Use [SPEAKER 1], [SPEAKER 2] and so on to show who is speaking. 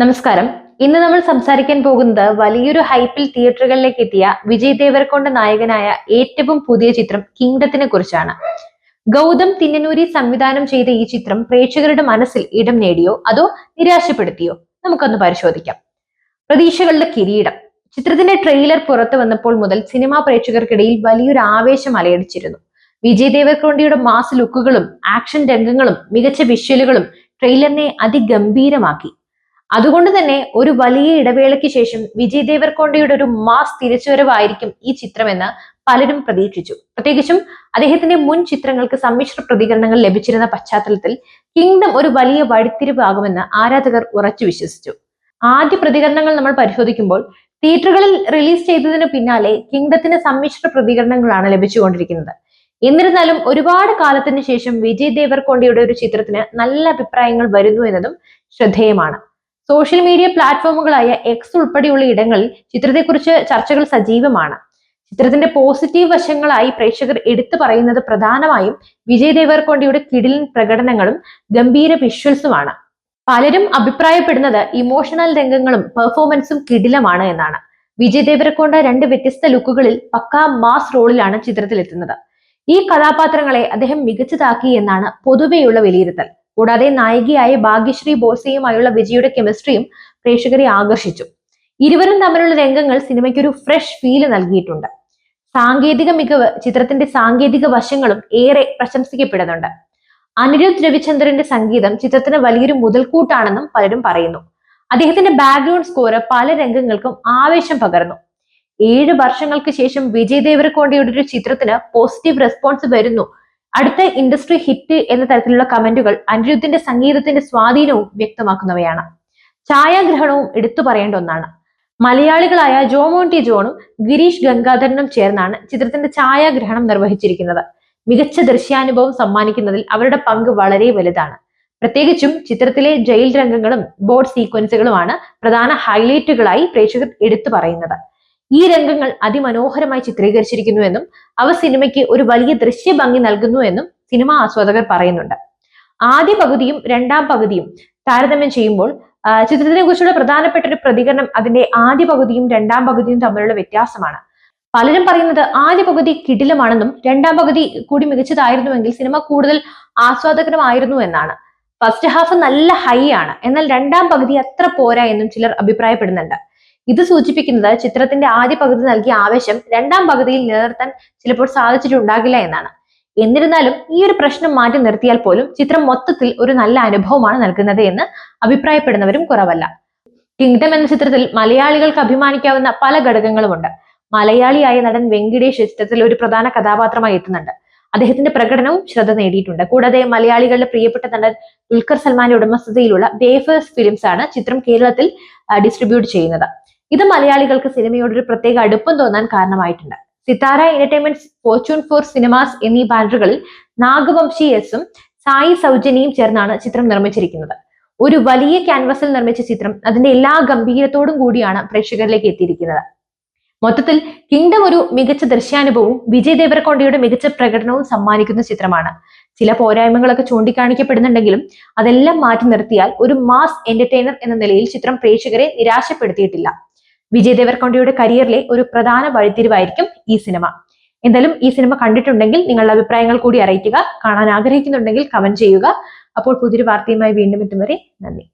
[SPEAKER 1] നമസ്കാരം. ഇന്ന് നമ്മൾ സംസാരിക്കാൻ പോകുന്നത് വലിയൊരു ഹൈപ്പിൽ തിയേറ്ററുകളിലേക്ക് എത്തിയ വിജയ് ദേവരക്കൊണ്ട നായകനായ ഏറ്റവും പുതിയ ചിത്രം കിങ്ഡത്തിനെ കുറിച്ചാണ്. ഗൗതം തിന്നനൂരി സംവിധാനം ചെയ്ത ഈ ചിത്രം പ്രേക്ഷകരുടെ മനസ്സിൽ ഇടം നേടിയോ? അതോ നിരാശപ്പെടുത്തിയോ? നമുക്കൊന്ന് പരിശോധിക്കാം. പ്രതീക്ഷകളുടെ കിരീടം. ചിത്രത്തിന്റെ ട്രെയിലർ പുറത്തു വന്നപ്പോൾ മുതൽ സിനിമാ പ്രേക്ഷകർക്കിടയിൽ വലിയൊരു ആവേശം അലയടിച്ചിരുന്നു. വിജയ് ദേവർക്കൊണ്ടിയുടെ മാസ് ലുക്കുകളും ആക്ഷൻ രംഗങ്ങളും മികച്ച വിഷ്വലുകളും ട്രെയിലറിനെ അതിഗംഭീരമാക്കി. അതുകൊണ്ട് തന്നെ ഒരു വലിയ ഇടവേളയ്ക്ക് ശേഷം വിജയ് ദേവർകൊണ്ടയുടെ ഒരു മാസ് തിരിച്ചുവരവായിരിക്കും ഈ ചിത്രമെന്ന് പലരും പ്രതീക്ഷിച്ചു. പ്രത്യേകിച്ചും അദ്ദേഹത്തിന്റെ മുൻ ചിത്രങ്ങൾക്ക് സമ്മിശ്ര പ്രതികരണങ്ങൾ ലഭിച്ചിരുന്ന പശ്ചാത്തലത്തിൽ കിങ്ഡം ഒരു വലിയ വഴിത്തിരിവാകുമെന്ന് ആരാധകർ ഉറച്ചു വിശ്വസിച്ചു. ആദ്യ പ്രതികരണങ്ങൾ നമ്മൾ പരിശോധിക്കുമ്പോൾ തിയേറ്ററുകളിൽ റിലീസ് ചെയ്തതിന് പിന്നാലെ കിങ്ഡത്തിന് സമ്മിശ്ര പ്രതികരണങ്ങളാണ് ലഭിച്ചുകൊണ്ടിരിക്കുന്നത്. എന്നിരുന്നാലും ഒരുപാട് കാലത്തിന് ശേഷം വിജയ് ദേവർകൊണ്ടയുടെ ഒരു ചിത്രത്തിന് നല്ല അഭിപ്രായങ്ങൾ വരുന്നു എന്നതും ശ്രദ്ധേയമാണ്. സോഷ്യൽ മീഡിയ പ്ലാറ്റ്ഫോമുകളായ എക്സ് ഉൾപ്പെടെയുള്ള ഇടങ്ങളിൽ ചിത്രത്തെക്കുറിച്ച് ചർച്ചകൾ സജീവമാണ്. ചിത്രത്തിന്റെ പോസിറ്റീവ് വശങ്ങളായി പ്രേക്ഷകർ എടുത്തു പറയുന്നത് പ്രധാനമായും വിജയ് ദേവർകൊണ്ടയുടെ കിടിലൻ പ്രകടനങ്ങളും ഗംഭീര വിഷ്വൽസുമാണ് പലരും അഭിപ്രായപ്പെടുന്നത് ഇമോഷണൽ രംഗങ്ങളും പെർഫോമൻസും കിടിലമാണ് എന്നാണ്. വിജയ് ദേവരക്കൊണ്ട രണ്ട് വ്യത്യസ്ത ലുക്കുകളിൽ പക്കാ മാസ് റോളിലാണ് ചിത്രത്തിലെത്തുന്നത്. ഈ കഥാപാത്രങ്ങളെ അദ്ദേഹം മികച്ചതാക്കി എന്നാണ് പൊതുവെയുള്ള വിലയിരുത്തൽ. കൂടാതെ നായികയായ ഭാഗ്യശ്രീ ബോസയുമായുള്ള വിജയുടെ കെമിസ്ട്രിയും പ്രേക്ഷകരെ ആകർഷിച്ചു. ഇരുവരും തമ്മിലുള്ള രംഗങ്ങൾ സിനിമയ്ക്ക് ഒരു ഫ്രഷ് ഫീൽ നൽകിയിട്ടുണ്ട്. സാങ്കേതിക മികവ് ചിത്രത്തിന്റെ സാങ്കേതിക വശങ്ങളും ഏറെ പ്രശംസിക്കപ്പെടുന്നുണ്ട്. അനിരുദ്ധ് രവിചന്ദ്രന്റെ സംഗീതം ചിത്രത്തിന് വലിയൊരു മുതൽക്കൂട്ടാണെന്നും പലരും പറയുന്നു. അദ്ദേഹത്തിന്റെ ബാക്ക്ഗ്രൗണ്ട് സ്കോർ പല രംഗങ്ങൾക്കും ആവേശം പകർന്നു. ഏഴ് വർഷങ്ങൾക്ക് ശേഷം വിജയ് ദേവരക്കൊണ്ടയുടെ ഒരു ചിത്രത്തിന് പോസിറ്റീവ് റെസ്പോൺസ് വരുന്നു അടുത്ത ഇൻഡസ്ട്രി ഹിറ്റ് എന്ന തരത്തിലുള്ള കമന്റുകൾ അനിരുദ്ധിന്റെ സംഗീതത്തിന്റെ സ്വാധീനവും വ്യക്തമാക്കുന്നവയാണ്. ഛായാഗ്രഹണവും എടുത്തു പറയേണ്ട ഒന്നാണ്. മലയാളികളായ ജോമോണ്ടി ജോണും ഗിരീഷ് ഗംഗാധരനും ചേർന്നാണ് ചിത്രത്തിന്റെ ഛായാഗ്രഹണം നിർവഹിച്ചിരിക്കുന്നത്. മികച്ച ദൃശ്യാനുഭവം സമ്മാനിക്കുന്നതിൽ അവരുടെ പങ്ക് വളരെ വലുതാണ്. പ്രത്യേകിച്ചും ചിത്രത്തിലെ ജയിൽ രംഗങ്ങളും ബോർഡ് സീക്വൻസുകളുമാണ് പ്രധാന ഹൈലൈറ്റുകളായി പ്രേക്ഷകർ എടുത്തു പറയുന്നത്. ഈ രംഗങ്ങൾ അതിമനോഹരമായി ചിത്രീകരിച്ചിരിക്കുന്നുവെന്നും അവ സിനിമയ്ക്ക് ഒരു വലിയ ദൃശ്യഭംഗി നൽകുന്നു എന്നും സിനിമാ ആസ്വാദകർ പറയുന്നുണ്ട്. ആദ്യ പകുതിയും രണ്ടാം പകുതിയും താരതമ്യം ചെയ്യുമ്പോൾ ചിത്രത്തിനെ കുറിച്ചുള്ള പ്രധാനപ്പെട്ട ഒരു പ്രതികരണം അതിന്റെ ആദ്യ പകുതിയും രണ്ടാം പകുതിയും തമ്മിലുള്ള വ്യത്യാസമാണ്. പലരും പറയുന്നത് ആദ്യ പകുതി കിടിലമാണെന്നും രണ്ടാം പകുതി കൂടി മികച്ചതായിരുന്നുവെങ്കിൽ സിനിമ കൂടുതൽ ആസ്വാദകരമായിരുന്നു എന്നാണ്. ഫസ്റ്റ് ഹാഫ് നല്ല ഹൈ ആണ് എന്നാൽ രണ്ടാം പകുതി അത്ര പോരാ എന്നും ചിലർ അഭിപ്രായപ്പെടുന്നുണ്ട്. ഇത് സൂചിപ്പിക്കുന്നത് ചിത്രത്തിന്റെ ആദ്യ പകുതി നൽകിയ ആവേശം രണ്ടാം പകുതിയിൽ നിലനിർത്താൻ ചിലപ്പോൾ സാധിച്ചിട്ടുണ്ടാകില്ല എന്നാണ്. എന്നിരുന്നാലും ഈ ഒരു പ്രശ്നം മാറ്റി നിർത്തിയാൽ പോലും ചിത്രം മൊത്തത്തിൽ ഒരു നല്ല അനുഭവമാണ് നൽകുന്നത് എന്ന് അഭിപ്രായപ്പെടുന്നവരും കുറവല്ല. കിങ്ഡം എന്ന ചിത്രത്തിൽ മലയാളികൾക്ക് അഭിമാനിക്കാവുന്ന പല ഘടകങ്ങളുമുണ്ട്. മലയാളിയായ നടൻ വെങ്കിടേഷ് ചിത്രത്തിൽ ഒരു പ്രധാന കഥാപാത്രമായി എത്തുന്നുണ്ട്. അദ്ദേഹത്തിന്റെ പ്രകടനവും ശ്രദ്ധ നേടിയിട്ടുണ്ട്. കൂടാതെ മലയാളികളുടെ പ്രിയപ്പെട്ട നടൻ ദുൽഖർ സൽമാന്റെ ഉടമസ്ഥതയിലുള്ള ബേഫേഴ്സ് ഫിലിംസ് ആണ് ചിത്രം കേരളത്തിൽ ഡിസ്ട്രിബ്യൂട്ട് ചെയ്യുന്നത്. ഇത് മലയാളികൾക്ക് സിനിമയോടൊരു പ്രത്യേക അടുപ്പം തോന്നാൻ കാരണമായിട്ടുണ്ട്. Sithara entertainment fortune four cinemas എന്നീ ബാനറുകളിൽ നാഗവംശി എസും സായി സൗജന്യയും ചേർന്നാണ് ചിത്രം നിർമ്മിച്ചിരിക്കുന്നത്. ഒരു വലിയ ക്യാൻവസിൽ നിർമ്മിച്ച ചിത്രം അതിന്റെ എല്ലാ ഗംഭീരത്തോടും കൂടിയാണ് പ്രേക്ഷകരിലേക്ക് എത്തിയിരിക്കുന്നത്. മൊത്തത്തിൽ കിങ്ഡം ഒരു മികച്ച ദൃശ്യാനുഭവവും വിജയ് ദേവരക്കൊണ്ടയുടെ മികച്ച പ്രകടനവും സമ്മാനിക്കുന്ന ചിത്രമാണ്. ചില പോരായ്മകളൊക്കെ ചൂണ്ടിക്കാണിക്കപ്പെടുന്നുണ്ടെങ്കിലും അതെല്ലാം മാറ്റി നിർത്തിയാൽ ഒരു മാസ് എന്റർടൈനർ എന്ന നിലയിൽ ചിത്രം പ്രേക്ഷകരെ നിരാശപ്പെടുത്തിയിട്ടില്ല. വിജയ് ദേവർകൊണ്ടയുടെ കരിയറിലെ ഒരു പ്രധാന വഴിത്തിരിവായിരിക്കും ഈ സിനിമ. എന്തായാലും ഈ സിനിമ കണ്ടിട്ടുണ്ടെങ്കിൽ നിങ്ങളുടെ അഭിപ്രായങ്ങൾ കൂടി അറിയിക്കുക. കാണാൻ ആഗ്രഹിക്കുന്നുണ്ടെങ്കിൽ കമന്റ് ചെയ്യുക. അപ്പോൾ പുതിയൊരു വാർത്തയുമായി വീണ്ടും എത്തും വരെ നന്ദി.